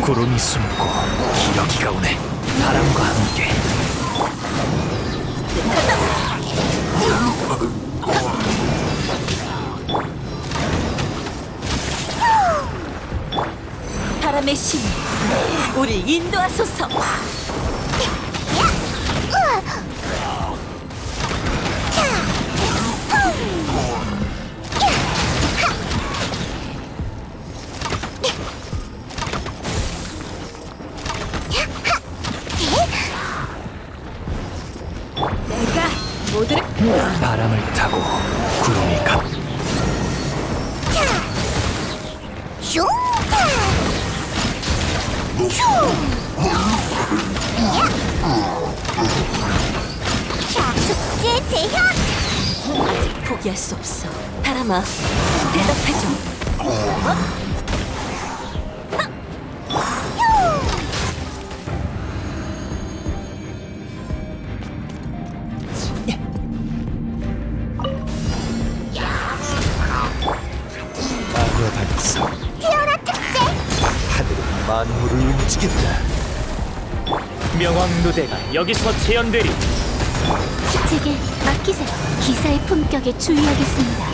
구름이 숨고 기러기가 오네. 바람과 함께. 바람의 신 우리 인도하소서 축제 재현 아직 포기할 수 없어. 바람아 대답해줘. 마 움직인다. 명왕 누대가 여기서 재현되리. 제게 맡기세요 기사의 품격에 주의하겠습니다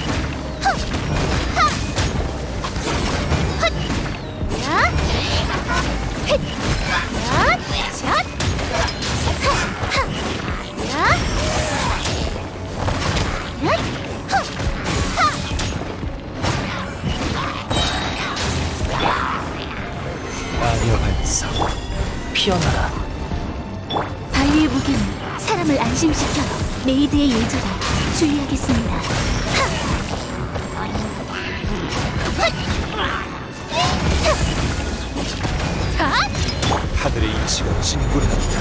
피어나라 바위의 무게는 사람을 안심시켜요. 메이드의 예절에 주의하겠습니다. 하늘의 이치가 진군한다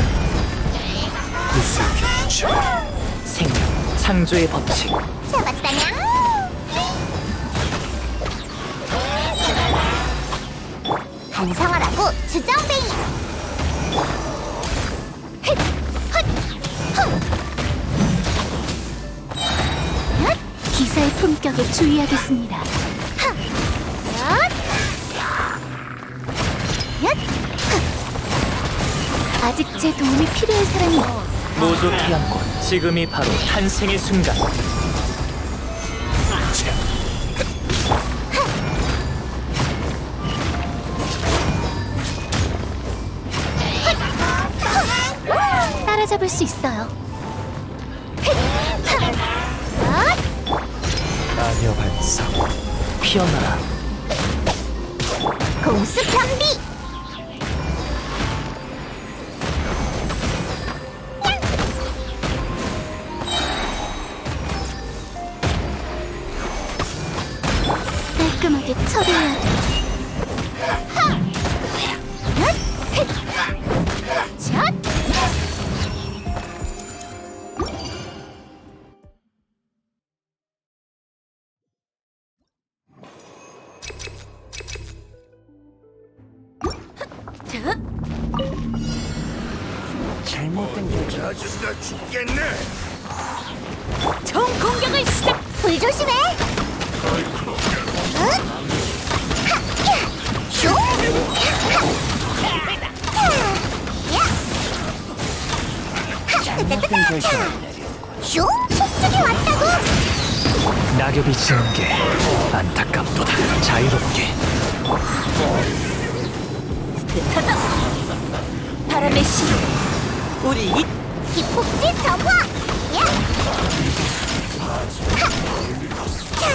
구슬경주 생명 창조의 법칙 잡았다냥. 반성하라고 주정뱅이. 품격에 주의하겠습니다. 얏. 얏. 아직 제 도움이 필요한 사람이 모조 피양꽃 지금이 바로 탄생의 순간 따라잡을 수 있어요. 마녀 반성 피어나라 공수 편비. 깔끔하게 처리해야 돼. 짜증나 죽겠네. 총 공격을 시작 불 조심해. 응? 하! 야! 쇼! 하! 하! 야! 하! 뜨뜨뜨뜨! 차! 쇼! 폭죽이 왔다고! 낙엽이 지는 게 안타깝도다 자유롭게 흩어져 바람의 신 우리 이 기폭지 접화! 야! 하! 차!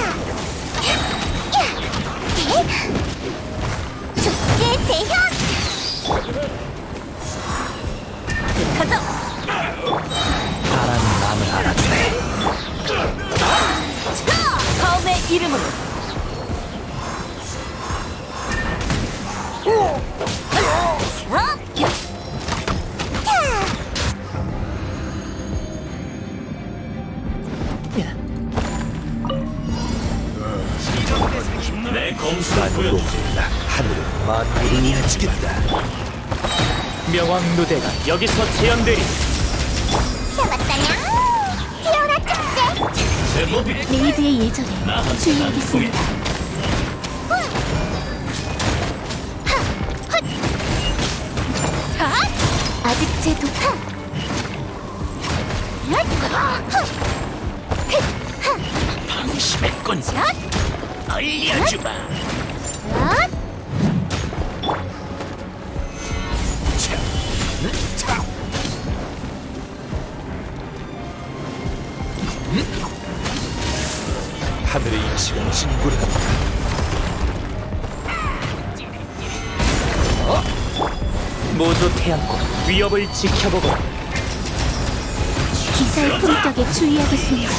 만물을 움직인다 명왕 누대가 여기서 재현되리 잡았다냥! 피어라 축제! 제법이 메이드의 예절에 주의하겠습니다. 하! 아직 제 독하. 방심했군. 알려주마. 하 이치가 진군한다. 모조 태양권 위협을 지켜보고 기사의 품격에 주의하겠습니다.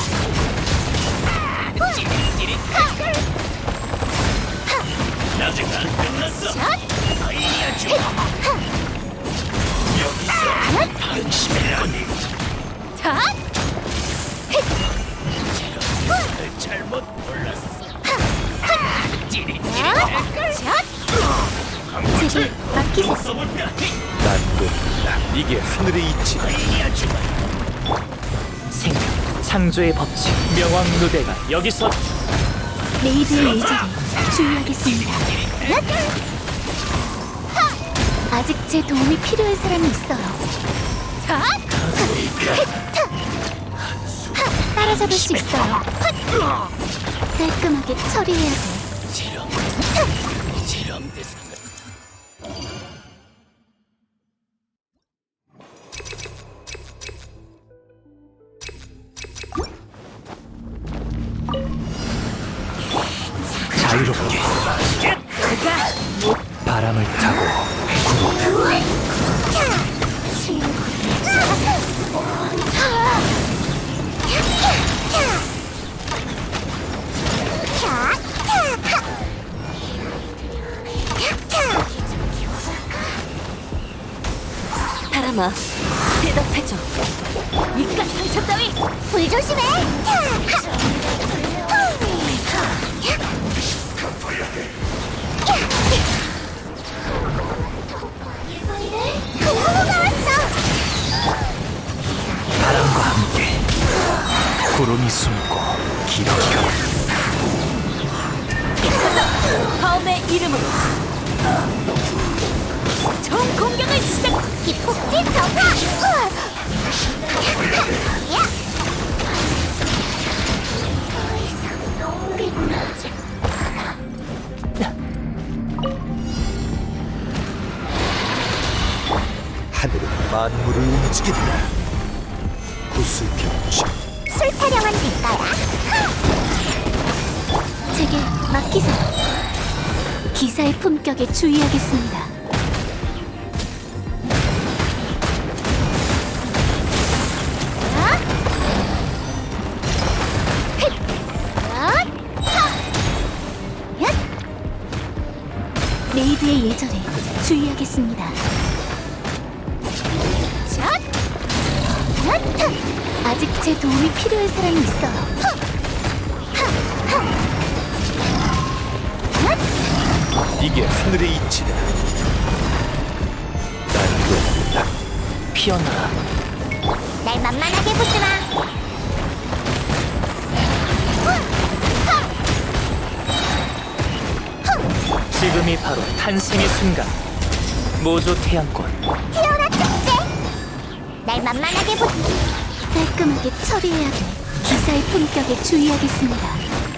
아직 안 끝났어. 알려주마. 여기서 방심했군. 널 맡기세요. 난. 이게 하늘의 이치다. 생명, 창조의 법칙, 명왕 누대가 여기서 레이드의 예절에 주의하겠습니다. 아직 제 도움이 필요한 사람이 있어요. 따라잡을 수 있어요. 깔끔하게 처리해야 돼. 실험, 대상을 자유롭게 바람을 타고 바 람아, 대답해줘. 이깟 상처 따위 불 조심해! 공부가 왔어! 바람과 함께 구름이 숨고 기러기가 다음의 이름으로 총 공격을 시작. 기폭진 정화! 하늘은 만물을 움직인다. 구슬병치. 술 타령한 대가야. 제게 맡기세요. 기사의 품격에 주의하겠습니다. 레이드의 예절에 주의하겠습니다. 샷! 아직 제 도움이 필요한 사람이 있어요. 이게 하늘의 이치다. 난 끝나. 피어나라 날 만만하게 보지 마. 지금이 바로 탄생의 순간 모조 태양권 태어나 축제. 날 만만하게 보지. 깔끔하게 처리해야 돼. 기사의 품격에 주의하겠습니다.